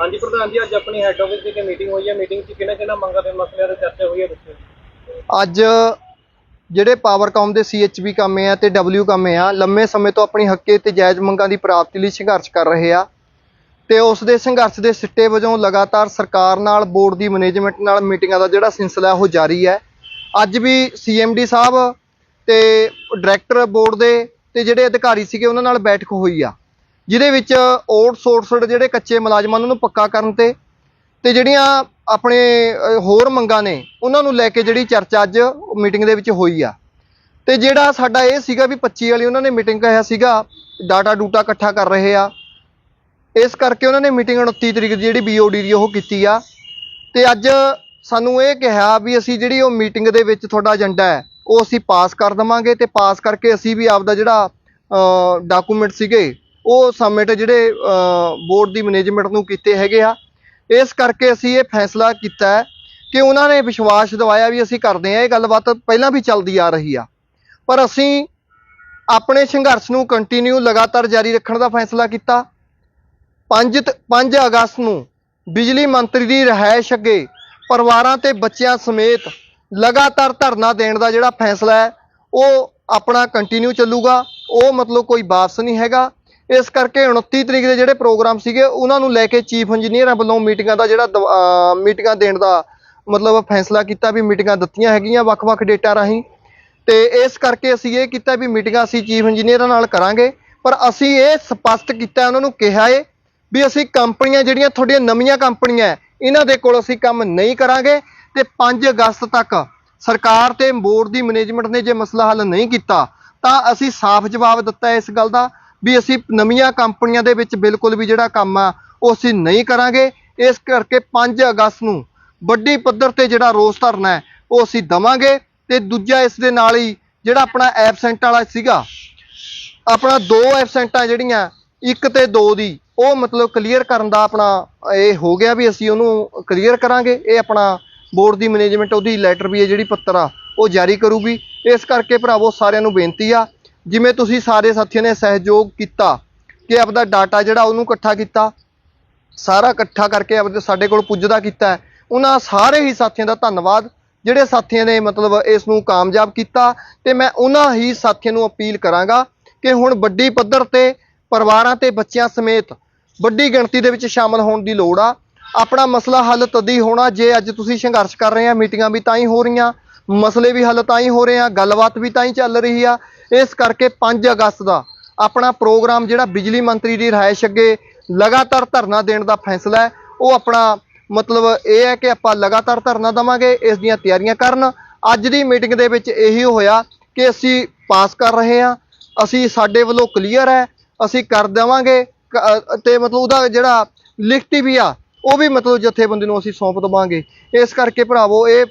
ਹਾਂਜੀ, ਪ੍ਰਧਾਨ ਜੀ, ਅੱਜ ਆਪਣੀ ਹੈੱਡ ਆਫਿਸ ਦੀ ਮੀਟਿੰਗ ਹੋਈ ਹੈ। ਮੀਟਿੰਗ 'ਚ ਕਿਹਨਾਂ ਕਿਹਨਾਂ ਮੰਗਾਂ ਤੇ ਮਸਲਿਆਂ ਤੇ ਚਰਚਾ ਹੋਈ ਹੈ, ਦੱਸੋ ਅੱਜ ਜਿਹੜੇ ਪਾਵਰਕਾਮ ਦੇ ਸੀਐਚਬੀ ਕਾਮੇ ਆ ਤੇ ਡਬਲਯੂ ਕੰਮੇ ਆ, ਲੰਮੇ ਸਮੇਂ ਤੋਂ ਆਪਣੀ ਹੱਕੇ ਤੇ ਜਾਇਜ਼ ਮੰਗਾਂ ਦੀ ਪ੍ਰਾਪਤੀ ਲਈ ਸੰਘਰਸ਼ ਕਰ ਰਹੇ ਆ ਤੇ ਉਸ ਦੇ ਸੰਘਰਸ਼ ਦੇ ਸਿੱਟੇ ਵਜੋਂ ਲਗਾਤਾਰ ਸਰਕਾਰ ਨਾਲ ਬੋਰਡ ਦੀ ਮੈਨੇਜਮੈਂਟ ਨਾਲ ਮੀਟਿੰਗਾਂ ਦਾ ਜਿਹੜਾ ਸਿਲਸਿਲਾ ਉਹ ਜਾਰੀ ਹੈ। ਅੱਜ ਵੀ ਸੀਐਮਡੀ ਸਾਹਿਬ ਤੇ ਡਾਇਰੈਕਟਰ ਬੋਰਡ ਦੇ ਤੇ ਜਿਹੜੇ ਅਧਿਕਾਰੀ ਸੀਗੇ, ਉਹਨਾਂ ਨਾਲ ਬੈਠਕ ਹੋਈ ਆ। ਜਿਹਦੇ ਵਿੱਚ ਆਊਟਸੋਰਸਡ ਜਿਹੜੇ ਕੱਚੇ ਮੁਲਾਜ਼ਮਾਂ ਉਹਨਾਂ ਨੂੰ ਪੱਕਾ ਕਰਨ ਤੇ ਤੇ ਜਿਹੜੀਆਂ ਆਪਣੇ ਹੋਰ ਮੰਗਾਂ ਨੇ, ਉਹਨਾਂ ਨੂੰ ਲੈ ਕੇ ਜਿਹੜੀ ਚਰਚਾ ਅੱਜ ਮੀਟਿੰਗ ਦੇ ਵਿੱਚ ਹੋਈ ਆ। ਤੇ ਜਿਹੜਾ ਸਾਡਾ ਇਹ ਸੀਗਾ ਵੀ 25 ਵਾਲੀ ਉਹਨਾਂ ਨੇ ਮੀਟਿੰਗ ਕਹਿਆ ਸੀਗਾ, ਡਾਟਾ ਡੂਟਾ ਇਕੱਠਾ ਕਰ ਰਹੇ ਆ। ਇਸ ਕਰਕੇ ਉਹਨਾਂ ਨੇ ਮੀਟਿੰਗ 29 ਤਰੀਕ ਦੀ ਜਿਹੜੀ ਬੀਓਡੀ ਦੀ ਉਹ ਕੀਤੀ ਆ। ਤੇ ਅੱਜ ਸਾਨੂੰ ਇਹ ਕਿਹਾ ਵੀ ਅਸੀਂ ਜਿਹੜੀ ਉਹ ਮੀਟਿੰਗ ਦੇ ਵਿੱਚ ਤੁਹਾਡਾ ਏਜੰਡਾ ਹੈ, ਉਹ ਅਸੀਂ ਪਾਸ ਕਰ ਦਵਾਂਗੇ ਤੇ ਪਾਸ ਕਰਕੇ ਅਸੀਂ ਵੀ ਆਪਦਾ ਜਿਹੜਾ ਡਾਕੂਮੈਂਟ ਸੀਗੇ ਉਹ ਸਬਮਿਟ ਜਿਹੜੇ ਬੋਰਡ ਦੀ ਮੈਨੇਜਮੈਂਟ ਨੂੰ ਕੀਤੇ ਹੈਗੇ ਆ। ਇਸ ਕਰਕੇ ਅਸੀਂ ਇਹ ਫੈਸਲਾ ਕੀਤਾ ਕਿ ਉਹਨਾਂ ਨੇ ਵਿਸ਼ਵਾਸ ਦਿਵਾਇਆ ਵੀ ਅਸੀਂ ਕਰਦੇ ਹਾਂ ਇਹ ਗੱਲਬਾਤ, ਪਹਿਲਾਂ ਵੀ ਚੱਲਦੀ ਆ ਰਹੀ ਆ। ਪਰ ਅਸੀਂ ਆਪਣੇ ਸੰਘਰਸ਼ ਨੂੰ ਕੰਟੀਨਿਊ ਲਗਾਤਾਰ ਜਾਰੀ ਰੱਖਣ ਦਾ ਫੈਸਲਾ ਕੀਤਾ। 5 5 ਅਗਸਤ ਨੂੰ ਬਿਜਲੀ ਮੰਤਰੀ ਦੀ ਰਿਹਾਇਸ਼ ਅੱਗੇ ਪਰਿਵਾਰਾਂ ਤੇ ਬੱਚਿਆਂ ਸਮੇਤ ਲਗਾਤਾਰ ਧਰਨਾ ਦੇਣ ਦਾ ਜਿਹੜਾ ਫੈਸਲਾ ਹੈ, ਉਹ ਆਪਣਾ ਕੰਟੀਨਿਊ ਚੱਲੂਗਾ। ਉਹ ਮਤਲਬ ਕੋਈ ਵਾਪਸ ਨਹੀਂ ਹੈਗਾ। ਇਸ ਕਰਕੇ 29 ਤਰੀਕ ਦੇ ਜਿਹੜੇ ਪ੍ਰੋਗਰਾਮ ਸੀਗੇ, ਉਹਨਾਂ ਨੂੰ ਲੈ ਕੇ ਚੀਫ ਇੰਜੀਨੀਅਰਾਂ ਵੱਲੋਂ ਮੀਟਿੰਗਾਂ ਦਾ ਜਿਹੜਾ ਦਵਾ- ਮੀਟਿੰਗਾਂ ਦੇਣ ਦਾ ਮਤਲਬ ਫੈਸਲਾ ਕੀਤਾ ਵੀ ਮੀਟਿੰਗਾਂ ਦਿੱਤੀਆਂ ਹੈਗੀਆਂ ਵੱਖ-ਵੱਖ ਡੇਟਾ ਰਾਹੀਂ। ਤੇ ਇਸ ਕਰਕੇ ਅਸੀਂ ਇਹ ਕੀਤਾ ਵੀ ਮੀਟਿੰਗਾਂ ਅਸੀਂ ਚੀਫ ਇੰਜੀਨੀਅਰਾਂ ਨਾਲ ਕਰਾਂਗੇ, ਪਰ ਅਸੀਂ ਇਹ ਸਪਸ਼ਟ ਕੀਤਾ, ਉਹਨਾਂ ਨੂੰ ਕਿਹਾ ਏ ਵੀ ਅਸੀਂ ਕੰਪਨੀਆਂ ਜਿਹੜੀਆਂ ਤੁਹਾਡੀਆਂ ਨਵੀਆਂ ਕੰਪਨੀਆਂ, ਇਹਨਾਂ ਦੇ ਕੋਲ ਅਸੀਂ ਕੰਮ ਨਹੀਂ ਕਰਾਂਗੇ ਤੇ 5 ਅਗਸਤ ਤੱਕ ਸਰਕਾਰ ਤੇ ਬੋਰਡ ਦੀ ਮੈਨੇਜਮੈਂਟ ਨੇ ਜੇ ਮਸਲਾ ਹੱਲ ਨਹੀਂ ਕੀਤਾ, ਤਾਂ ਅਸੀਂ ਸਾਫ਼ ਜਵਾਬ ਦਿੱਤਾ ਇਸ ਗੱਲ ਦਾ। ਵੀ ਅਸੀਂ ਨਵੀਆਂ ਕੰਪਨੀਆਂ ਦੇ ਵਿੱਚ ਬਿਲਕੁਲ ਵੀ ਜਿਹੜਾ ਕੰਮ ਆ, ਉਹ ਅਸੀਂ ਨਹੀਂ ਕਰਾਂਗੇ। ਇਸ ਕਰਕੇ 5 ਅਗਸਤ ਨੂੰ ਵੱਡੀ ਪੱਧਰ ਤੇ ਜਿਹੜਾ ਰੋਸ ਧਰਨਾ ਹੈ, ਉਹ ਅਸੀਂ ਦਵਾਂਗੇ ਤੇ ਦੂਜਾ ਇਸ ਦੇ ਨਾਲ ਹੀ ਜਿਹੜਾ ਆਪਣਾ ਐਬਸੈਂਟ ਵਾਲਾ ਸੀਗਾ, ਆਪਣਾ ਦੋ ਐਬਸੈਂਟਾਂ ਜਿਹੜੀਆਂ, ਇੱਕ ਤੇ ਦੋ ਦੀ, ਉਹ ਮਤਲਬ ਕਲੀਅਰ ਕਰਨ ਦਾ ਆਪਣਾ ਇਹ ਹੋ ਗਿਆ ਵੀ ਅਸੀਂ ਉਹਨੂੰ ਕਲੀਅਰ ਕਰਾਂਗੇ। ਇਹ ਆਪਣਾ ਬੋਰਡ ਦੀ ਮੈਨੇਜਮੈਂਟ ਉਹਦੀ ਲੈਟਰ ਵੀ ਹੈ ਜਿਹੜੀ ਪੱਤਰ ਆ, ਉਹ ਜਾਰੀ ਕਰੂਗੀ। ਇਸ ਕਰਕੇ ਭਰਾਵੋ ਸਾਰਿਆਂ ਨੂੰ ਬੇਨਤੀ ਆ ਜਿਵੇਂ ਤੁਸੀਂ ਸਾਰੇ ਸਾਥੀਆਂ ਨੇ ਸਹਿਯੋਗ ਕੀਤਾ ਕਿ ਆਪਦਾ ਡਾਟਾ ਜਿਹੜਾ ਉਹਨੂੰ ਇਕੱਠਾ ਕੀਤਾ, ਸਾਰਾ ਇਕੱਠਾ ਕਰਕੇ ਆਪਦੇ ਸਾਡੇ ਕੋਲ ਪੁੱਜਦਾ ਕੀਤਾ ਉਹਨਾਂ ਸਾਰੇ ਹੀ ਸਾਥੀਆਂ ਦਾ ਧੰਨਵਾਦ, ਜਿਹੜੇ ਸਾਥੀਆਂ ਨੇ ਮਤਲਬ ਇਸ ਨੂੰ ਕਾਮਯਾਬ ਕੀਤਾ ਤੇ ਮੈਂ ਉਹਨਾਂ ਹੀ ਸਾਥੀਆਂ ਨੂੰ ਅਪੀਲ ਕਰਾਂਗਾ ਕਿ ਹੁਣ ਵੱਡੀ ਪੱਧਰ ਤੇ ਪਰਿਵਾਰਾਂ ਤੇ ਬੱਚਿਆਂ ਸਮੇਤ ਵੱਡੀ ਗਿਣਤੀ ਦੇ ਵਿੱਚ ਸ਼ਾਮਲ ਹੋਣ ਦੀ ਲੋੜ ਆ। ਆਪਣਾ ਮਸਲਾ ਹੱਲ ਤਦ ਹੋਣਾ, ਜੇ ਅੱਜ ਤੁਸੀਂ ਸੰਘਰਸ਼ ਕਰ ਰਹੇ ਆ, ਮੀਟਿੰਗਾਂ ਵੀ ਤਾਂ ਹੀ ਹੋ ਰਹੀਆਂ, ਮਸਲੇ ਵੀ ਹੱਲ ਤਾਂ ਹੀ ਹੋ ਰਹੇ ਆ, ਗੱਲਬਾਤ ਵੀ ਤਾਂ ਹੀ ਚੱਲ ਰਹੀ ਆ ਇਸ ਕਰਕੇ 5 ਅਗਸਤ ਦਾ ਆਪਣਾ ਪ੍ਰੋਗਰਾਮ ਜਿਹੜਾ ਬਿਜਲੀ ਮੰਤਰੀ ਦੀ ਰਿਹਾਇਸ਼ ਅੱਗੇ ਲਗਾਤਾਰ ਧਰਨਾ ਦੇਣ ਦਾ ਫੈਸਲਾ ਹੈ, ਉਹ ਆਪਣਾ ਮਤਲਬ ਇਹ ਹੈ ਕਿ ਆਪਾਂ ਲਗਾਤਾਰ ਧਰਨਾ ਦਵਾਂਗੇ, ਇਸ ਦੀਆਂ ਤਿਆਰੀਆਂ ਕਰਨ। ਅੱਜ ਦੀ ਮੀਟਿੰਗ ਦੇ ਵਿੱਚ ਇਹੀ ਹੋਇਆ ਕਿ ਅਸੀਂ ਪਾਸ ਕਰ ਰਹੇ ਹਾਂ, ਅਸੀਂ ਸਾਡੇ ਵੱਲੋਂ ਕਲੀਅਰ ਹੈ, ਅਸੀਂ ਕਰ ਦੇਵਾਂਗੇ, ਕ- ਅ- ਤੇ ਮਤਲਬ ਉਹਦਾ ਜਿਹੜਾ ਲਿਖਤੀ ਵੀ ਆ, ਉਹ ਵੀ ਮਤਲਬ ਜਥੇਬੰਦੀ ਨੂੰ ਅਸੀਂ ਸੌਂਪ ਦੇਵਾਂਗੇ। ਇਸ ਕਰਕੇ ਭਰਾਵੋ, ਇਹ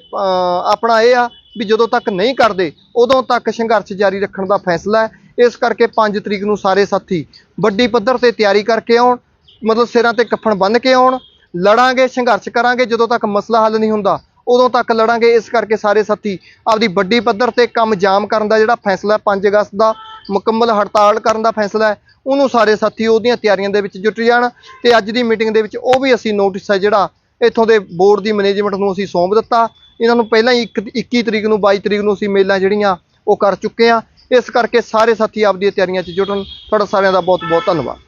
ਆਪਣਾ ਇਹ ਆ ਵੀ ਜਦੋਂ ਤੱਕ ਨਹੀਂ ਕਰਦੇ, ਉਦੋਂ ਤੱਕ ਸੰਘਰਸ਼ ਜਾਰੀ ਰੱਖਣ ਦਾ ਫੈਸਲਾ ਹੈ। ਇਸ ਕਰਕੇ 5 ਤਰੀਕ ਨੂੰ ਸਾਰੇ ਸਾਥੀ ਵੱਡੀ ਪੱਧਰ ਤੇ ਤਿਆਰੀ ਕਰਕੇ ਆਉਣ, ਮਤਲਬ ਸਿਰਾਂ ਤੇ ਕੱਫਣ ਬੰਨ੍ਹ ਕੇ ਆਉਣ, ਲੜਾਂਗੇ, ਸੰਘਰਸ਼ ਕਰਾਂਗੇ, ਜਦੋਂ ਤੱਕ ਮਸਲਾ ਹੱਲ ਨਹੀਂ ਹੁੰਦਾ, ਉਦੋਂ ਤੱਕ ਲੜਾਂਗੇ। ਇਸ ਕਰਕੇ ਸਾਰੇ ਸਾਥੀ ਆਪਦੀ ਵੱਡੀ ਪੱਧਰ ਤੇ ਕੰਮ ਜਾਮ ਕਰਨ ਦਾ ਜਿਹੜਾ ਫੈਸਲਾ ਹੈ 5 ਅਗਸਤ ਦਾ, ਮੁਕੰਮਲ ਹੜਤਾਲ ਕਰਨ ਦਾ ਫੈਸਲਾ ਹੈ, ਉਹਨੂੰ ਸਾਰੇ ਸਾਥੀ ਉਹਦੀਆਂ ਤਿਆਰੀਆਂ ਦੇ ਵਿੱਚ ਜੁਟ ਜਾਣ ਤੇ ਅੱਜ ਦੀ ਮੀਟਿੰਗ ਦੇ ਵਿੱਚ ਉਹ ਵੀ ਅਸੀਂ ਨੋਟਿਸ ਹੈ ਜਿਹੜਾ ਇੱਥੋਂ ਦੇ ਬੋਰਡ ਦੀ ਮੈਨੇਜਮੈਂਟ ਨੂੰ ਅਸੀਂ ਸੌਂਪ ਦਿੱਤਾ। ਇਹਨਾਂ ਨੂੰ ਪਹਿਲਾਂ ਹੀ ਇੱਕ- 21 ਤਰੀਕ ਨੂੰ 22 ਤਰੀਕ ਨੂੰ ਅਸੀਂ ਮੇਲਾਂ ਜਿਹੜੀਆਂ ਉਹ ਕਰ ਚੁੱਕੇ ਆ ਇਸ ਕਰਕੇ ਸਾਰੇ ਸਾਥੀ ਆਪਦੀਆਂ ਤਿਆਰੀਆਂ 'ਚ ਜੁਟਣ ਤੁਹਾਡਾ ਸਾਰਿਆਂ ਦਾ ਬਹੁਤ ਬਹੁਤ ਧੰਨਵਾਦ।